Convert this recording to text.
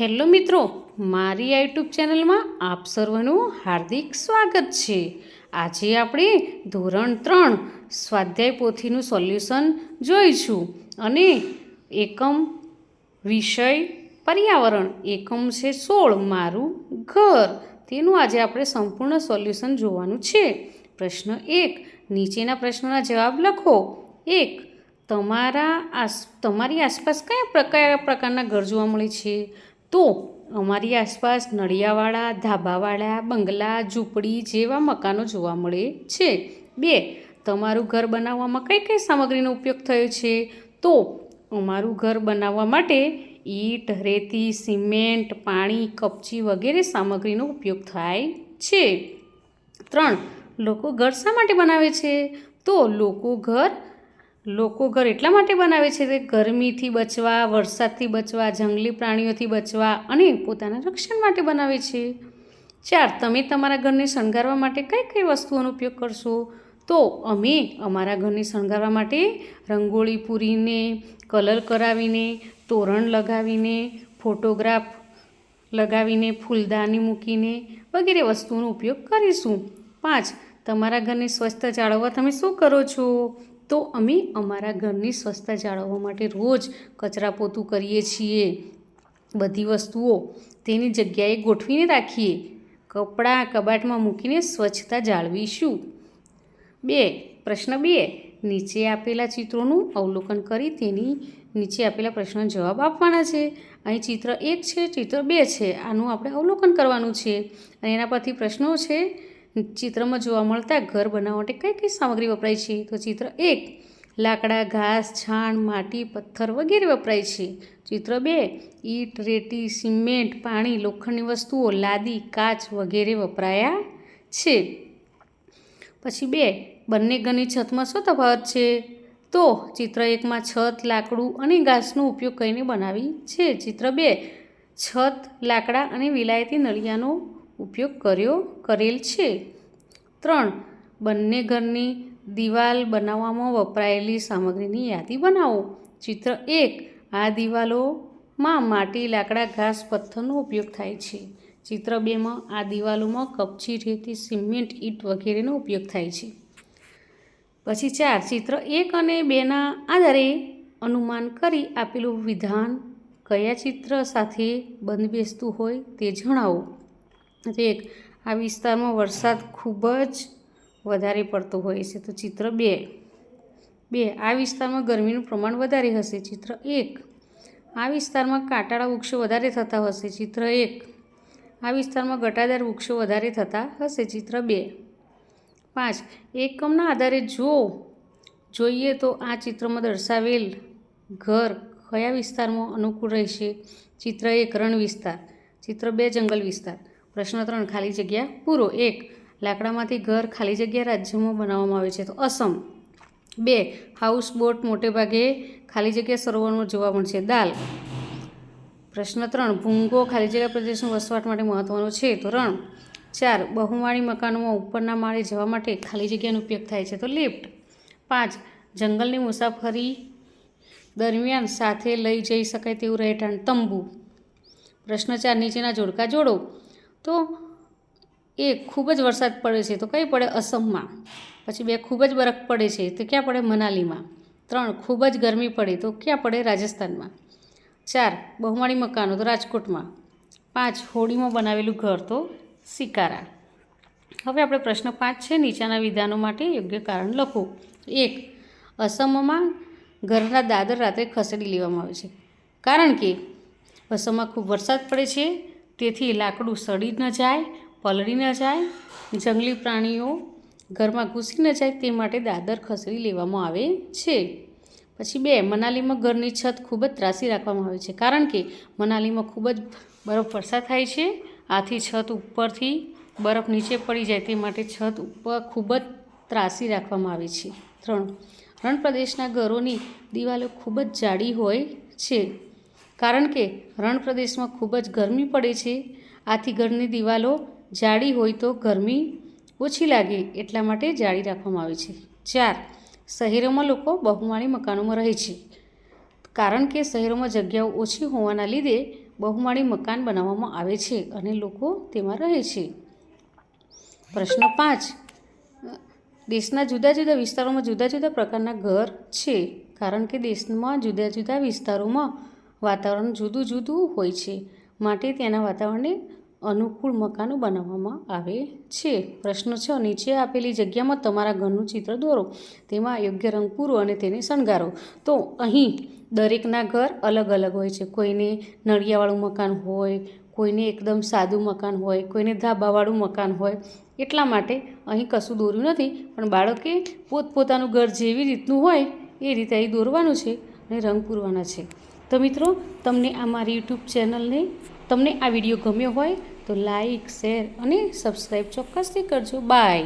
Hello મિત્રો, મારી આ યુટ્યુબ ચેનલમાં આપ સર્વનું હાર્દિક સ્વાગત છે. આજે આપણે ધોરણ ત્રણ સ્વાધ્યાય પોથીનું સોલ્યુશન જોઈશું અને એકમ વિષય પર્યાવરણ, એકમ છે સોળ, મારું ઘર. તેનું આજે આપણે સંપૂર્ણ સોલ્યુશન જોવાનું છે. પ્રશ્ન એક, નીચેના પ્રશ્નોના જવાબ લખો. એક, તમારા આસ, તમારી આસપાસ કયા પ્રકાર, પ્રકારના ઘર જોવા મળે છે? તો અમારી આસપાસ નળિયાવાળા, ધાબાવાળા, બંગલા, ઝૂંપડી જેવા મકાનો જોવા મળે છે. બે, તમારું ઘર બનાવવામાં કઈ કઈ સામગ્રીનો ઉપયોગ થયો છે? તો અમારું ઘર બનાવવા માટે ઈંટ, રેતી, સિમેન્ટ, પાણી, કપચી વગેરે સામગ્રીનો ઉપયોગ થાય છે. ત્રણ, લોકો ઘર શા માટે બનાવે છે? તો લોકો ઘર લોકો ઘર એટલા માટે બનાવે છે કે ગરમીથી બચવા, વરસાદથી બચવા, જંગલી પ્રાણીઓથી બચવા અને પોતાના રક્ષણ માટે બનાવે છે. ચાર, તમે તમારા ઘરને શણગારવા માટે કઈ કઈ વસ્તુઓનો ઉપયોગ કરશો? તો અમે અમારા ઘરને શણગારવા માટે રંગોળી પૂરીને, કલર કરાવીને, તોરણ લગાવીને, ફોટોગ્રાફ લગાવીને, ફૂલદાની મૂકીને વગેરે વસ્તુઓનો ઉપયોગ કરીશું. પાંચ, તમારા ઘરને સ્વચ્છતા જાળવવા તમે શું કરો છો? તો અમે અમારા ઘરની સ્વચ્છતા જાળવવા માટે રોજ કચરા પોતું કરીએ છીએ. બધી વસ્તુઓ તેની જગ્યાએ ગોઠવીને રાખીએ. કપડાં કબાટમાં મૂકીને સ્વચ્છતા જાળવીશું. બે, પ્રશ્ન બે, નીચે આપેલા ચિત્રોનું અવલોકન કરી તેની નીચે આપેલા પ્રશ્નનો જવાબ આપવાના છે. અહીં ચિત્ર એક છે, ચિત્ર બે છે. આનું આપણે અવલોકન કરવાનું છે. અને એના પરથી પ્રશ્નો છે ચિત્રમાં જોવા મળતા ઘર બનાવવા માટે કઈ કઈ સામગ્રી વપરાય છે? તો ચિત્ર એક, લાકડા, ઘાસ, છાણ, માટી, પથ્થર વગેરે વપરાય છે. ચિત્ર બે, ઈંટ, રેતી, સિમેન્ટ, પાણી, લોખંડની વસ્તુઓ, લાદી, કાચ વગેરે વપરાયા છે. પછી બે, બંને ઘરની છતમાં શું તફાવત છે? તો ચિત્ર એકમાં છત, લાકડું અને ઘાસનો ઉપયોગ કરીને બનાવી છે. ચિત્ર બે, છત, લાકડા અને વિલાયતી નળિયાનો ઉપયોગ કર્યો, કરેલ છે. ત્રણ, બંને ઘરની દિવાલ બનાવવામાં વપરાયેલી સામગ્રીની યાદી બનાવો. ચિત્ર એક, આ દિવાલોમાં માટી, લાકડા, ઘાસ, પથ્થરનો ઉપયોગ થાય છે. ચિત્ર બેમાં આ દિવાલોમાં કપચી, રેતી, સિમેન્ટ, ઈંટ વગેરેનો ઉપયોગ થાય છે. પછી ચાર, ચિત્ર એક અને બેના આધારે અનુમાન કરી આપેલું વિધાન કયા ચિત્ર સાથે બંધબેસતું હોય તે જણાવો. એક આ વિસ્તારમાં વરસાદ ખૂબ જ વધારે પડતો હોય છે. તો ચિત્ર બે. બે. આ વિસ્તારમાં ગરમીનું પ્રમાણ વધારે હશે. ચિત્ર એક. આ વિસ્તારમાં કાંટાળા વૃક્ષો વધારે થતા હશે. ચિત્ર એક. આ વિસ્તારમાં ઘટાદાર વૃક્ષો વધારે થતા હશે. ચિત્ર બે. પાંચ. એકમના આધારે જો જોઈએ તો આ ચિત્રમાં દર્શાવેલ ઘર કયા વિસ્તારમાં અનુકૂળ રહેશે? ચિત્ર એક, રણ વિસ્તાર. ચિત્ર બે, જંગલ વિસ્તાર. પ્રશ્ન ત્રણ, ખાલી જગ્યા પૂરો. એક, લાકડામાંથી ઘર ખાલી જગ્યા રાજ્યમાં બનાવવામાં આવે છે. તો અસમ. બે હાઉસ બોટ મોટે ભાગે ખાલી જગ્યા સરોવરમાં જોવા મળશે. દાલ. પ્રશ્ન ત્રણ, ભૂંગો ખાલી જગ્યા પ્રદેશનું વસવાટ માટે મહત્ત્વનો છે. તો રણ. ચાર, બહુમાળી મકાનોમાં ઉપરના માળે જવા માટે ખાલી જગ્યાનો ઉપયોગ થાય છે. તો લિફ્ટ. પાંચ, જંગલની મુસાફરી દરમિયાન સાથે લઈ જઈ શકાય તેવું રહેઠાણ. તંબુ. પ્રશ્ન ચાર, નીચેના જોડકા જોડો. તો એ ખૂબ જ વરસાદ પડે છે, તો કઈ પડે? અસમમાં. પછી બે ખૂબ જ બરફ પડે છે, તો ક્યાં પડે? મનાલીમાં. ત્રણ, ખૂબ જ ગરમી પડે, તો ક્યાં પડે? રાજસ્થાનમાં. ચાર, બહુમાળી મકાનો, તો રાજકોટમાં. પાંચ, હોડીમાં બનાવેલું ઘર, તો સિકારા હવે આપણે પ્રશ્ન પાંચ છે, નીચાના વિધાનો માટે યોગ્ય કારણ લખો. એક, અસમમાં ઘરના દાદર રાત્રે ખસેડી લેવામાં આવે છે. કારણ કે અસમમાં ખૂબ વરસાદ પડે છે તેથી લાકડું સડી ન જાય, પલળી ન જાય, જંગલી પ્રાણીઓ ઘરમાં ઘૂસી ન જાય તે માટે દાદર ખસેડી લેવામાં આવે છે. પછી બે, મનાલીમાં ઘરની છત ખૂબ જ ત્રાસી રાખવામાં આવે છે. કારણ કે મનાલીમાં ખૂબ જ બરફ વરસાદ થાય છે. આથી છત ઉપરથી બરફ નીચે પડી જાય તે માટે છત ઉપર ખૂબ જ ત્રાસી રાખવામાં આવે છે. ત્રણ રણ પ્રદેશના ઘરોની દિવાલો ખૂબ જ જાડી હોય છે. કારણ કે રણ પ્રદેશમાં ખૂબ જ ગરમી પડે છે. આથી ઘરની દિવાલો જાડી હોય તો ગરમી ઓછી લાગે એટલા માટે જાળી રાખવામાં આવે છે. ચાર, શહેરોમાં લોકો બહુમાળી મકાનોમાં રહે છે. કારણ કે શહેરોમાં જગ્યાઓ ઓછી હોવાના લીધે બહુમાળી મકાન બનાવવામાં આવે છે અને લોકો તેમાં રહે છે. પ્રશ્ન પાંચ, દેશના જુદા જુદા વિસ્તારોમાં જુદા જુદા પ્રકારના ઘર છે. કારણ કે દેશમાં જુદા જુદા વિસ્તારોમાં વાતાવરણ જુદું જુદું હોય છે. માટે ત્યાંના વાતાવરણને અનુકૂળ મકાનો બનાવવામાં આવે છે. પ્રશ્ન છ, નીચે આપેલી જગ્યામાં તમારા ઘરનું ચિત્ર દોરો. તેમાં યોગ્ય રંગ પૂરો અને તેને શણગારો. તો અહીં દરેકના ઘર અલગ અલગ હોય છે. કોઈને નળિયાવાળું મકાન હોય, કોઈને એકદમ સાદું મકાન હોય, કોઈને ધાબાવાળું મકાન હોય. એટલા માટે અહીં કશું દોર્યું નથી, પણ બાળકે પોતપોતાનું ઘર જેવી રીતનું હોય એ રીતે અહીં દોરવાનું છે અને રંગ પૂરવાના છે. તો મિત્રો, તમને આ મારી યુટ્યુબ ચેનલને તમને આ વીડિયો ગમ્યો હોય તો લાઈક, શેર અને સબસ્ક્રાઈબ ચોક્કસથી કરજો. બાય.